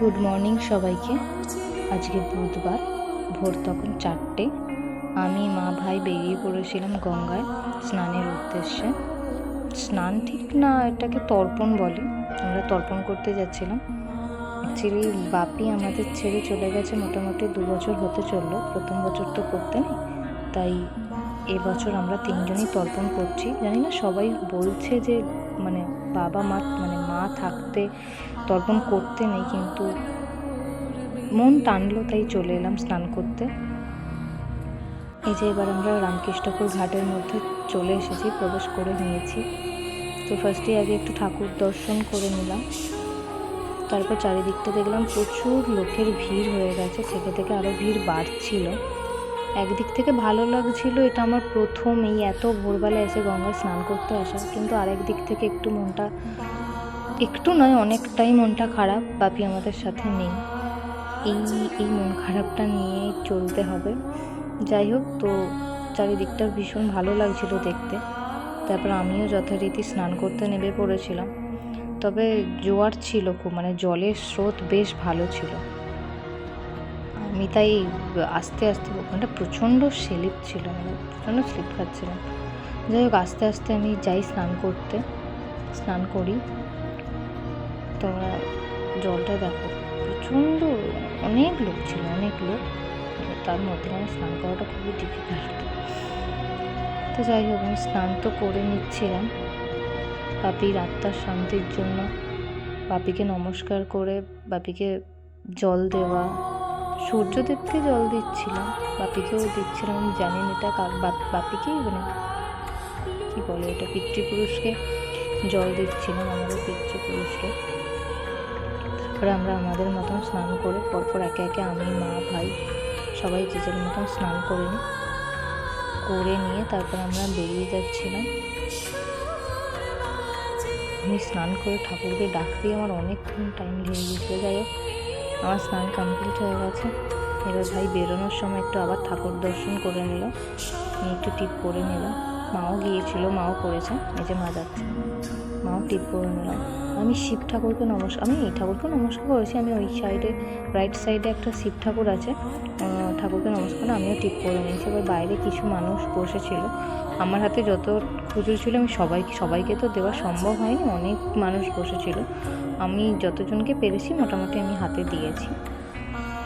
Good morning সবাইকে। আজকে বুধবার, ভোর তখন চারটে। আমি মা ভাই বেরিয়ে পড়েছিলাম গঙ্গায় স্নানের উদ্দেশ্যে। স্নান ঠিক না, এটাকে তর্পণ বলে। আমরা তর্পণ করতে যাচ্ছিলাম। অ্যাকচুয়ালি বাপি আমাদের ছেড়ে চলে গেছে মোটামুটি দু বছর হতে চলল। প্রথম বছর তো করতে নেই। তাই এবছর আমরা তিনজনই তর্পণ করছি। জানি না সবাই বলছে যে মানে বাবা মা মানে মা থাকতে তর্পণ করতে নেই, কিন্তু মন টানলো, তাই চলে এলাম স্নান করতে। এই যে এবার আমরা রামকৃষ্ণপুর ঘাটের মধ্যে চলে এসেছি, প্রবেশ করে নিয়েছি। তো ফার্স্টে আগে একটু ঠাকুর দর্শন করে নিলাম। তারপর চারিদিকটা দেখলাম প্রচুর লোকের ভিড় হয়ে গেছে, থেকে থেকে আরও ভিড় বাড়ছিল। একদিক থেকে ভালো লাগছিল, এটা আমার প্রথম এই এত ভোরবেলা এসে গঙ্গায় স্নান করতে আসা। কিন্তু আরেক দিক থেকে একটু মনটা, একটু নয়, অনেকটাই মনটা খারাপ, বাপি আমাদের সাথে নেই। এই এই মন খারাপটা নিয়ে চলতে হবে। যাই হোক, তো চারিদিকটা ভীষণ ভালো লাগছিল দেখতে। তারপর আমিও যথারীতি স্নান করতে নেমে পড়েছিলাম। তবে জোয়ার ছিল খুব মানে জলের স্রোত বেশ ভালো ছিল। আমি তাই আস্তে আস্তে, ওখানটা প্রচণ্ড স্লিপ ছিল মানে প্রচণ্ড স্লিপ খাচ্ছিলাম। যাই হোক, আস্তে আস্তে আমি যাই স্নান করতে, স্নান করি। তোমরা জলটা দেখো, প্রচণ্ড, অনেক লোক ছিল, অনেক লোক। তার মধ্যে আমার স্নান করাটা খুবই ডিফিকাল্ট তো যাই হোক, আমি স্নান তো করে নিচ্ছিলাম। বাপির আত্মার শান্তির জন্য, বাপিকে নমস্কার করে, বাপিকে জল দেওয়া সূর্যদেবকে জল দিচ্ছিলাম, বাপিকেও দিচ্ছিলাম, আমি জানি না এটা বাপিকেই মানে কী বলে এটা, পিতৃপুরুষকে জল দিচ্ছিলাম আমাদের পিতৃপুরুষকে। তারপরে আমরা আমাদের মতন স্নান করে পরপর একে একে আমি, মা, ভাই সবাই যে যার মতন স্নান করে নিই করে নিয়ে তারপর আমরা বেরিয়ে যাচ্ছিলাম। আমি স্নান করে ঠাকুরকে ডাকতেই আমার অনেকক্ষণ টাইম লেগে গেছিল যাই হোক। আমার স্নান কমপ্লিট হয়ে গেছে। এবার ভাই বেরোনোর সময় একটু আবার ঠাকুর দর্শন করে নিল। একটু টিপ করে নিল মাও গিয়েছিল, মাও করেছে এই যে মা যাচ্ছে। মাও টিপ করে নিলাম আমি শিব ঠাকুরকে নমস্কার আমি এই ঠাকুরকে নমস্কার করেছি, আমি ওই সাইডে রাইট সাইডে একটা শিব ঠাকুর আছে ঠাকুরকে নমস্কার করে আমিও টিপ করে নিয়েছি। এবার বাইরে কিছু মানুষ বসেছিল। আমার হাতে যত খুচরো ছিল, আমি সবাইকে সবাইকে তো দেওয়া সম্ভব হয়নি, অনেক মানুষ বসেছিল। আমি যতজনকে পেরেছি, মোটামুটি আমি হাতে দিয়েছি।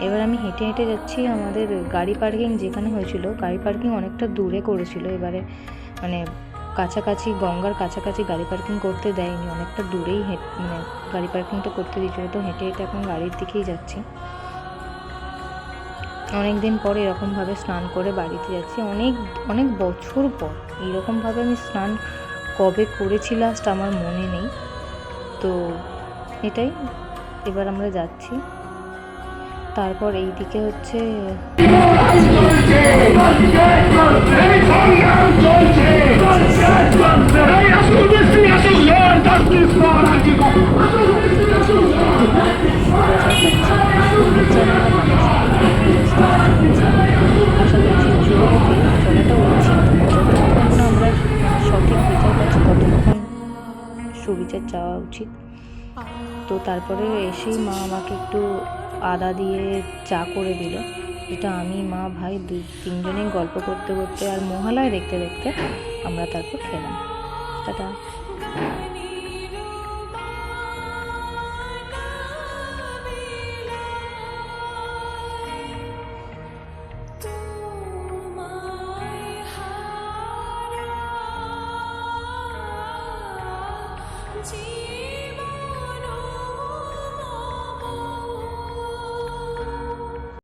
এবার আমি হেঁটে হেঁটে যাচ্ছি, আমাদের গাড়ি পার্কিং যেখানে হয়েছিল, গাড়ি পার্কিং অনেকটা দূরে করেছিল। এবারে মানে কাছাকাছি গঙ্গার কাছাকাছি গাড়ি পার্কিং করতে দেয়নি অনেকটা দূরেই হেঁট মানে গাড়ি পার্কিংটা করতে দিয়েছিল তো হেঁটে হেঁটে এখন গাড়ির দিকেই যাচ্ছি অনেক দিন পর এরকমভাবে স্নান করে বাড়িতে যাচ্ছি অনেক অনেক বছর পর এইরকমভাবে আমি স্নান কবে করেছি লাস্ট আমার মনে নেই তো এটাই এবার আমরা যাচ্ছি তারপর এই দিকে হচ্ছে সুবিচার চাওয়া উচিত। তো তারপরে এসেই মা আমাকে একটু আদা দিয়ে চা করে দিল। যেটা আমি মা ভাই দুই তিনজনে গল্প করতে করতে আর মহালয় দেখতে দেখতে আমরা তারপর খেলাম। টাটা। tears.